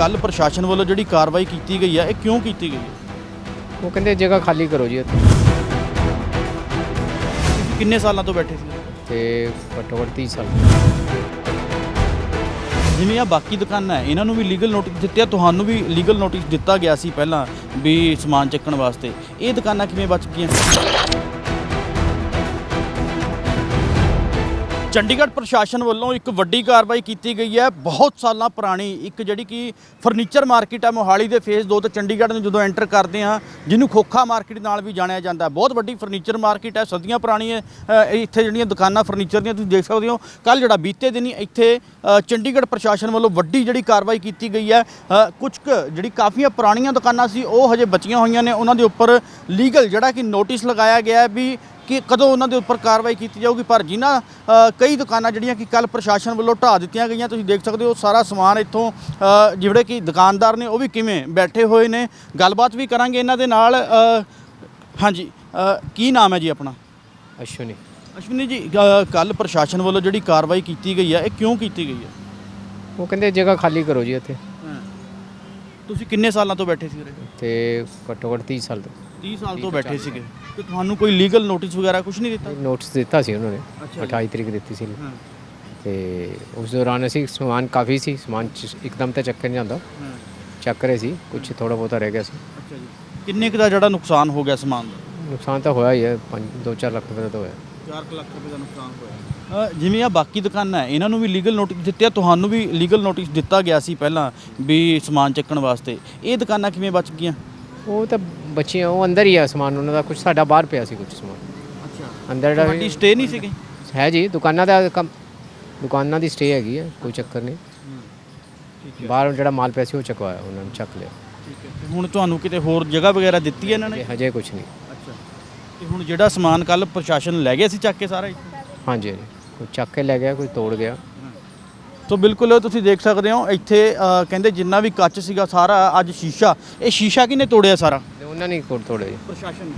ਕੱਲ ਪ੍ਰਸ਼ਾਸਨ ਵੱਲੋਂ ਜਿਹੜੀ ਕਾਰਵਾਈ ਕੀਤੀ ਗਈ ਹੈ ਇਹ ਕਿਉਂ ਕੀਤੀ ਗਈ ਹੈ ਉਹ ਕਹਿੰਦੇ ਜਗ੍ਹਾ ਖਾਲੀ ਕਰੋ ਜੀ ਉੱਥੇ। ਤੁਸੀਂ ਕਿੰਨੇ ਸਾਲਾਂ ਤੋਂ ਬੈਠੇ ਸੀ? ਤੇ ਘੱਟੋ ਘੱਟ 30 ਸਾਲ। ਜਿਵੇਂ ਆ ਬਾਕੀ ਦੁਕਾਨਾਂ ਹੈ ਇਹਨਾਂ ਨੂੰ ਵੀ ਲੀਗਲ ਨੋਟਿਸ ਦਿੱਤੇ ਆ ਤੁਹਾਨੂੰ ਵੀ ਲੀਗਲ ਨੋਟਿਸ ਦਿੱਤਾ ਗਿਆ ਸੀ ਪਹਿਲਾਂ ਵੀ ਸਮਾਨ ਚੱਕਣ ਵਾਸਤੇ। ਇਹ ਦੁਕਾਨਾਂ ਕਿਵੇਂ ਬਚ ਗਈਆਂ? ਚੰਡੀਗੜ੍ਹ ਪ੍ਰਸ਼ਾਸਨ ਵੱਲੋਂ ਇੱਕ ਵੱਡੀ ਕਾਰਵਾਈ ਕੀਤੀ ਗਈ ਹੈ। ਬਹੁਤ ਸਾਲਾਂ ਪੁਰਾਣੀ ਇੱਕ ਜਿਹੜੀ ਕਿ ਫਰਨੀਚਰ ਮਾਰਕੀਟ ਹੈ ਮੋਹਾਲੀ ਦੇ ਫੇਸ 2 ਤੋਂ ਚੰਡੀਗੜ੍ਹ ਨੂੰ ਜਦੋਂ ਐਂਟਰ ਕਰਦੇ ਹਾਂ ਜਿਹਨੂੰ ਖੋਖਾ ਮਾਰਕੀਟ ਨਾਲ ਵੀ ਜਾਣਿਆ ਜਾਂਦਾ ਹੈ। ਬਹੁਤ ਵੱਡੀ ਫਰਨੀਚਰ ਮਾਰਕੀਟ ਹੈ ਸਦੀਆਂ ਪੁਰਾਣੀ ਹੈ ਅ, ਇੱਥੇ ਜਿਹੜੀਆਂ ਦੁਕਾਨਾਂ ਫਰਨੀਚਰ ਦੀਆਂ ਤੁਸੀਂ ਦੇਖ ਸਕਦੇ ਹੋ। ਕੱਲ ਜਿਹੜਾ ਬੀਤੇ ਦਿਨੀ ਇੱਥੇ ਅ, ਚੰਡੀਗੜ੍ਹ ਪ੍ਰਸ਼ਾਸਨ ਵੱਲੋਂ ਵੱਡੀ ਜਿਹੜੀ ਕਾਰਵਾਈ ਕੀਤੀ ਗਈ ਹੈ। ਅ, ਕੁਝ ਕੁ ਜਿਹੜੀ ਕਾਫੀਆਂ ਪੁਰਾਣੀਆਂ ਦੁਕਾਨਾਂ ਸੀ ਉਹ ਹਜੇ ਬਚੀਆਂ ਹੋਈਆਂ ਨੇ। ਉਹਨਾਂ ਦੇ ਉੱਪਰ ਲੀਗਲ ਜਿਹੜਾ ਕਿ ਨੋਟਿਸ ਲਗਾਇਆ ਗਿਆ ਹੈ ਵੀ ਕਿ ਕਦੋਂ ਉਹਨਾਂ ਦੇ ਉੱਪਰ ਕਾਰਵਾਈ ਕੀਤੀ ਜਾਊਗੀ ਪਰ ਜਿਨ੍ਹਾਂ ਕਈ ਦੁਕਾਨਾਂ ਜਿਹੜੀਆਂ ਕਿ ਕੱਲ ਪ੍ਰਸ਼ਾਸਨ ਵੱਲੋਂ ਢਾਹ ਦਿੱਤੀਆਂ ਗਈਆਂ ਤੁਸੀਂ ਦੇਖ ਸਕਦੇ ਹੋ ਸਾਰਾ ਸਮਾਨ ਇੱਥੋਂ ਜਿਹੜੇ ਕਿ ਦੁਕਾਨਦਾਰ ਨੇ ਉਹ ਵੀ ਕਿਵੇਂ ਬੈਠੇ ਹੋਏ ਨੇ। ਗੱਲਬਾਤ ਵੀ ਕਰਾਂਗੇ ਇਹਨਾਂ ਦੇ ਨਾਲ ਹਾਂਜੀ ਕੀ ਨਾਮ ਹੈ ਜੀ ਆਪਣਾ? ਅਸ਼ਵਨੀ। ਅਸ਼ਵਨੀ ਜੀ ਕੱਲ ਪ੍ਰਸ਼ਾਸਨ ਵੱਲੋਂ ਜਿਹੜੀ ਕਾਰਵਾਈ ਕੀਤੀ ਗਈ ਹੈ ਇਹ ਕਿਉਂ ਕੀਤੀ ਗਈ ਹੈ? ਉਹ ਕਹਿੰਦੇ ਜਗ੍ਹਾ ਖਾਲੀ ਕਰੋ ਜੀ ਉੱਥੇ ਤੁਸੀਂ ਕਿੰਨੇ ਸਾਲਾਂ ਤੋਂ ਬੈਠੇ ਸੀ ਉਰੇ? ਤੇ ਘੱਟੋ ਘੱਟ 30 ਸਾਲ ਤੋਂ। 30 ਸਾਲ ਤੋਂ ਬੈਠੇ ਸੀਗੇ। ਤੇ ਤੁਹਾਨੂੰ ਕੋਈ ਲੀਗਲ ਨੋਟਿਸ ਵਗੈਰਾ ਕੁਝ ਨਹੀਂ ਦਿੱਤਾ? ਨੋਟਿਸ ਦਿੱਤਾ ਸੀ ਉਹਨਾਂ ਨੇ। ਅੱਛਾ। ਜੀ। 28 ਤਰੀਕ ਦਿੱਤੀ ਸੀ। ਤੇ ਉਸ ਦੌਰਾਨ ਅਸੀਂ ਸਮਾਨ ਕਾਫੀ ਸੀ ਸਮਾਨ ਚ- ਇੱਕਦਮ ਤਾਂ ਚੱਕ ਨਹੀਂ ਜਾਂਦਾ ਚੱਕ ਰਹੇ ਸੀ ਕੁਝ ਥੋੜਾ ਬਹੁਤਾ ਰਹਿ ਗਿਆ ਸੀ। ਅੱਛਾ ਜੀ। ਕਿੰਨੇ ਕੁ ਦਾ ਜਿਹੜਾ ਨੁਕਸਾਨ ਹੋ ਗਿਆ ਸਮਾਨ ਦਾ? ਨੁਕਸਾਨ ਤਾਂ ਹੋਇਆ ਹੀ ਹੈ 2-4 ਲੱਖ ਰੁਪਏ ਦਾ ਤਾਂ ਹੋਇਆ। 4 ਲੱਖ ਰੁਪਏ ਦਾ ਨੁਕਸਾਨ ਹੋਇਆ। ਜਿਵੇਂ ਆ ਬਾਕੀ ਦੁਕਾਨਾਂ ਹੈ ਇਹਨਾਂ ਨੂੰ ਵੀ ਲੀਗਲ ਨੋਟਿਸ ਦਿੱਤੇ ਆ ਤੁਹਾਨੂੰ ਵੀ ਲੀਗਲ ਨੋਟਿਸ ਦਿੱਤਾ ਗਿਆ ਸੀ ਪਹਿਲਾਂ ਵੀ ਸਮਾਨ ਚੱਕਣ ਵਾਸਤੇ। ਇਹ ਦੁਕਾਨਾਂ ਕਿਵੇਂ ਬਚ ਗਈਆਂ? ਉਹ ਤਾਂ ਬੱਚੀਆਂ ਉਹ ਅੰਦਰ ਹੀ ਆ ਸਮਾਨ ਉਹਨਾਂ ਦਾ ਕੁਝ ਸਾਡਾ ਬਾਹਰ ਪਿਆ ਸੀ ਕੁਝ ਸਮਾਨ। ਅੱਛਾ। ਅੰਦਰ ਤੁਹਾਡੀ ਜਿਹੜਾ ਸਟੇ ਨਹੀਂ ਸੀਗੀ? ਹੈ ਜੀ ਦੁਕਾਨਾਂ ਦਾ ਕੰਮ ਦੁਕਾਨਾਂ ਦੀ ਸਟੇ ਹੈਗੀ ਹੈ ਕੋਈ ਚੱਕਰ ਨਹੀਂ। ਠੀਕ ਬਾਹਰ ਜਿਹੜਾ ਮਾਲ ਪਿਆ ਸੀ ਉਹ ਚਕਵਾਇਆ ਉਹਨਾਂ ਨੇ ਚੱਕ ਲਿਆ। ਠੀਕ ਹੈ। ਤੇ ਹੁਣ ਤੁਹਾਨੂੰ ਕਿਤੇ ਹੋਰ ਜਗ੍ਹਾ ਵਗੈਰਾ ਦਿੱਤੀ ਹੈ ਇਹਨਾਂ ਨੇ? ਹਜੇ- ਹਜੇ ਕੁਝ ਨਹੀਂ। ਅੱਛਾ। ਤੇ ਹੁਣ ਜਿਹੜਾ ਸਮਾਨ ਕੱਲ ਪ੍ਰਸ਼ਾਸਨ ਲੈ ਗਿਆ ਸੀ ਚੱਕ ਕੇ ਸਾਰਾ ਹੀ? ਹਾਂਜੀ ਹਾਂਜੀ। ਕੋਈ ਚੱਕ ਕੇ ਲੈ ਗਿਆ ਕੋਈ ਤੋੜ ਗਿਆ। ਸੋ ਬਿਲਕੁਲ ਤੁਸੀਂ ਦੇਖ ਸਕਦੇ ਹੋ ਇੱਥੇ ਕਹਿੰਦੇ ਜਿੰਨਾ ਵੀ ਕੱਚ ਸੀਗਾ ਸਾਰਾ ਅੱਜ ਸ਼ੀਸ਼ਾ। ਇਹ ਸ਼ੀਸ਼ਾ ਕਿਹਨੇ ਤੋੜਿਆ ਸਾਰਾ? ਉਹਨਾਂ ਨੇ ਤੋੜ ਤੋੜੇ ਪ੍ਰਸ਼ਾਸਨ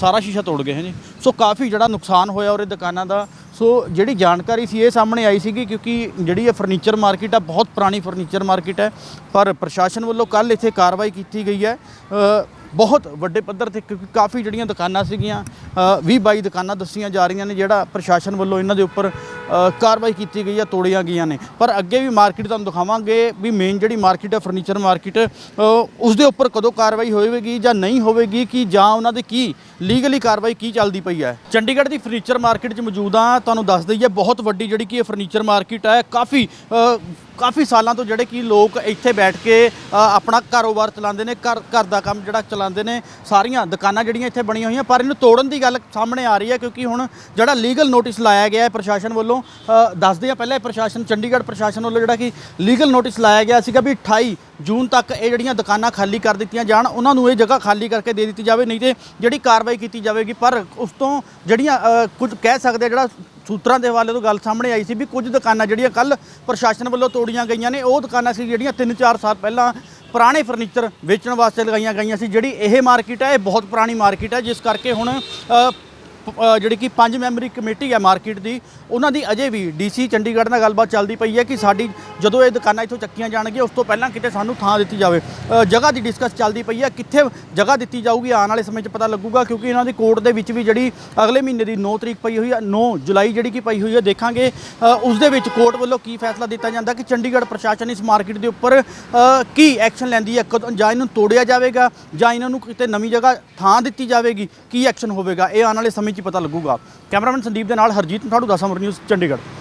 ਸਾਰਾ ਸ਼ੀਸ਼ਾ ਤੋੜ ਗਏ ਹੈ ਜੀ। ਸੋ ਕਾਫੀ ਜਿਹੜਾ ਨੁਕਸਾਨ ਹੋਇਆ ਉਹਦੇ ਦੁਕਾਨਾਂ ਦਾ। ਸੋ ਜਿਹੜੀ ਜਾਣਕਾਰੀ ਸੀ ਇਹ ਸਾਹਮਣੇ ਆਈ ਸੀਗੀ ਕਿਉਂਕਿ ਜਿਹੜੀ ਇਹ ਫਰਨੀਚਰ ਮਾਰਕੀਟ ਆ ਬਹੁਤ ਪੁਰਾਣੀ ਫਰਨੀਚਰ ਮਾਰਕੀਟ ਹੈ। ਪਰ ਪ੍ਰਸ਼ਾਸਨ ਵੱਲੋਂ ਕੱਲ ਇੱਥੇ ਕਾਰਵਾਈ ਕੀਤੀ ਗਈ ਹੈ। ਬਹੁਤ ਵੱਡੇ ਪੱਧਰ ਤੇ ਕਿਉਂਕਿ ਕਾਫੀ ਜਿਹੜੀਆਂ ਦੁਕਾਨਾਂ ਸੀਗੀਆਂ 20 22 ਦੁਕਾਨਾਂ ਦੱਸੀਆਂ ਜਾ ਰਹੀਆਂ ਨੇ ਜਿਹੜਾ ਪ੍ਰਸ਼ਾਸਨ ਵੱਲੋਂ ਇਹਨਾਂ ਦੇ ਉੱਪਰ ਕਾਰਵਾਈ ਕੀਤੀ ਗਈ ਹੈ, ਤੋੜੀਆਂ ਗਈਆਂ ਨੇ। ਪਰ ਅੱਗੇ ਵੀ ਮਾਰਕੀਟ ਤੁਹਾਨੂੰ ਦਿਖਾਵਾਂਗੇ ਵੀ ਮੇਨ ਜਿਹੜੀ ਮਾਰਕੀਟ ਹੈ ਫਰਨੀਚਰ ਮਾਰਕੀਟ ਉਸ ਦੇ ਉੱਪਰ ਕਦੋਂ ਕਾਰਵਾਈ ਹੋਵੇਗੀ ਜਾਂ ਨਹੀਂ ਹੋਵੇਗੀ, ਕਿ ਜਾਂ ਉਹਨਾਂ ਦੇ ਕੀ ਲੀਗਲੀ ਕਾਰਵਾਈ ਕੀ ਚੱਲਦੀ ਪਈ ਹੈ। ਚੰਡੀਗੜ੍ਹ ਦੀ ਫਰਨੀਚਰ ਮਾਰਕੀਟ 'ਚ ਮੌਜੂਦ ਹਾਂ, ਤੁਹਾਨੂੰ ਦੱਸ ਦਈਏ, ਬਹੁਤ ਵੱਡੀ ਜਿਹੜੀ ਕਿ ਇਹ ਫਰਨੀਚਰ ਮਾਰਕੀਟ ਹੈ, ਕਾਫੀ ਕਾਫੀ ਸਾਲਾਂ ਤੋਂ ਜਿਹੜੇ ਕਿ ਲੋਕ ਇੱਥੇ ਬੈਠ ਕੇ ਆਪਣਾ ਕਾਰੋਬਾਰ ਚਲਾਉਂਦੇ ਨੇ, ਘਰ ਘਰ ਦਾ ਕੰਮ ਜਿਹੜਾ ਚਲਾਉਂਦੇ ਨੇ, ਸਾਰੀਆਂ ਦੁਕਾਨਾਂ ਜਿਹੜੀਆਂ ਇੱਥੇ ਬਣੀਆਂ ਹੋਈਆਂ, ਪਰ ਇਹਨੂੰ ਤੋੜਨ ਦੀ ਗੱਲ ਸਾਹਮਣੇ ਆ ਰਹੀ ਹੈ, ਕਿਉਂਕਿ ਹੁਣ ਜਿਹੜਾ ਲੀਗਲ ਨੋਟਿਸ ਲਾਇਆ ਗਿਆ ਹੈ ਪ੍ਰਸ਼ਾਸਨ ਵੱਲੋਂ ਅ, ਦੱਸਦੇ ਆ ਪਹਿਲਾਂ ਇਹ ਪ੍ਰਸ਼ਾਸਨ ਚੰਡੀਗੜ੍ਹ ਪ੍ਰਸ਼ਾਸਨ ਵੱਲੋਂ ਜਿਹੜਾ ਕਿ ਲੀਗਲ ਨੋਟਿਸ ਲਾਇਆ ਗਿਆ ਸੀਗਾ ਵੀ 28 ਜੂਨ ਤੱਕ ਇਹ ਜਿਹੜੀਆਂ ਦੁਕਾਨਾਂ ਖਾਲੀ ਕਰ ਦਿੱਤੀਆਂ ਜਾਣ ਉਹਨਾਂ ਨੂੰ ਇਹ ਜਗ੍ਹਾ ਖਾਲੀ ਕਰਕੇ ਦੇ ਦਿੱਤੀ ਜਾਵੇ ਨਹੀਂ ਤੇ ਜਿਹੜੀ ਕਾਰਵਾਈ ਕੀਤੀ ਜਾਵੇਗੀ ਪਰ ਉਸ ਤੋਂ ਜਿਹੜੀਆਂ ਕੁਝ ਕਹਿ ਸਕਦੇ ਜਿਹੜਾ ਸੂਤਰਾਂ ਦੇ ਹਵਾਲੇ ਤੋਂ ਗੱਲ ਸਾਹਮਣੇ ਆਈ ਸੀ ਵੀ ਕੁਝ ਦੁਕਾਨਾਂ ਜਿਹੜੀਆਂ ਕੱਲ ਪ੍ਰਸ਼ਾਸਨ ਵੱਲੋਂ ਤੋੜੀਆਂ ਗਈਆਂ ਨੇ ਉਹ ਦੁਕਾਨਾਂ ਸੀ ਜਿਹੜੀਆਂ 3-4 ਸਾਲ ਪਹਿਲਾਂ ਪੁਰਾਣੇ ਫਰਨੀਚਰ ਵੇਚਣ ਵਾਸਤੇ ਲਗਾਈਆਂ ਗਈਆਂ ਸੀ ਜਿਹੜੀ ਇਹ ਮਾਰਕੀਟ ਹੈ ਇਹ ਬਹੁਤ ਪੁਰਾਣੀ ਮਾਰਕੀਟ ਹੈ ਜਿਸ ਕਰਕੇ ਹੁਣ ਜਿਹੜੀ ਕਿ ਪੰਜ ਮੈਂਬਰੀ ਕਮੇਟੀ ਹੈ ਮਾਰਕੀਟ ਦੀ ਉਹਨਾਂ ਦੀ ਅਜੇ ਵੀ ਡੀਸੀ ਚੰਡੀਗੜ੍ਹ ਨਾਲ ਗੱਲਬਾਤ ਚੱਲਦੀ ਪਈ ਹੈ ਕਿ ਸਾਡੀ ਜਦੋਂ ਇਹ ਦੁਕਾਨਾਂ ਇੱਥੋਂ ਚੱਕੀਆਂ ਜਾਣਗੀਆਂ ਉਸ ਤੋਂ ਪਹਿਲਾਂ ਕਿਤੇ ਸਾਨੂੰ ਥਾਂ ਦਿੱਤੀ ਜਾਵੇ। ਅ, ਜਗ੍ਹਾ ਦੀ ਡਿਸਕਸ ਚੱਲਦੀ ਪਈ ਹੈ ਕਿੱਥੇ ਜਗ੍ਹਾ ਦਿੱਤੀ ਜਾਊਗੀ ਆਉਣ ਵਾਲੇ ਸਮੇਂ 'ਚ ਪਤਾ ਲੱਗੂਗਾ ਕਿਉਂਕਿ ਇਹਨਾਂ ਦੀ ਕੋਰਟ ਦੇ ਵਿੱਚ ਵੀ ਜਿਹੜੀ ਅਗਲੇ ਮਹੀਨੇ ਦੀ 9 ਤਰੀਕ ਪਈ ਹੋਈ ਹੈ 9 ਜੁਲਾਈ ਜਿਹੜੀ ਕਿ ਪਈ ਹੋਈ ਹੈ ਦੇਖਾਂਗੇ। ਅ, ਉਸ ਦੇ ਵਿੱਚ ਕੋਰਟ ਵੱਲੋਂ ਕੀ ਫੈਸਲਾ ਦਿੱਤਾ ਜਾਂਦਾ ਕਿ ਚੰਡੀਗੜ੍ਹ ਪ੍ਰਸ਼ਾਸਨ ਇਸ ਮਾਰਕੀਟ ਦੇ ਉੱਪਰ ਅ, ਕੀ ਐਕਸ਼ਨ ਲੈਂਦੀ ਹੈ ਕਦੋਂ ਜਾਂ ਇਹਨੂੰ ਤੋੜਿਆ ਜਾਵੇਗਾ ਜਾਂ ਇਹਨਾਂ ਨੂੰ ਕਿਤੇ ਨਵੀਂ ਜਗ੍ਹਾ ਥਾਂ ਦਿੱਤੀ ਜਾਵੇਗੀ ਕੀ ਐਕਸ਼ਨ ਹੋਵੇਗਾ ਇਹ ਆਉਣ ਵਾਲੇ ਸਮੇਂ 'ਚ ਹੀ ਪਤਾ ਲੱਗੂਗਾ। ਕੈਮਰਾਮੈਨ ਸੰਦੀਪ ਦੇ ਨਾਲ ਹਰਜੀਤ ਠਾੜੂ ਦਸਾਮਰ ਨਿਊਜ਼ ਚੰਡੀਗੜ੍ਹ।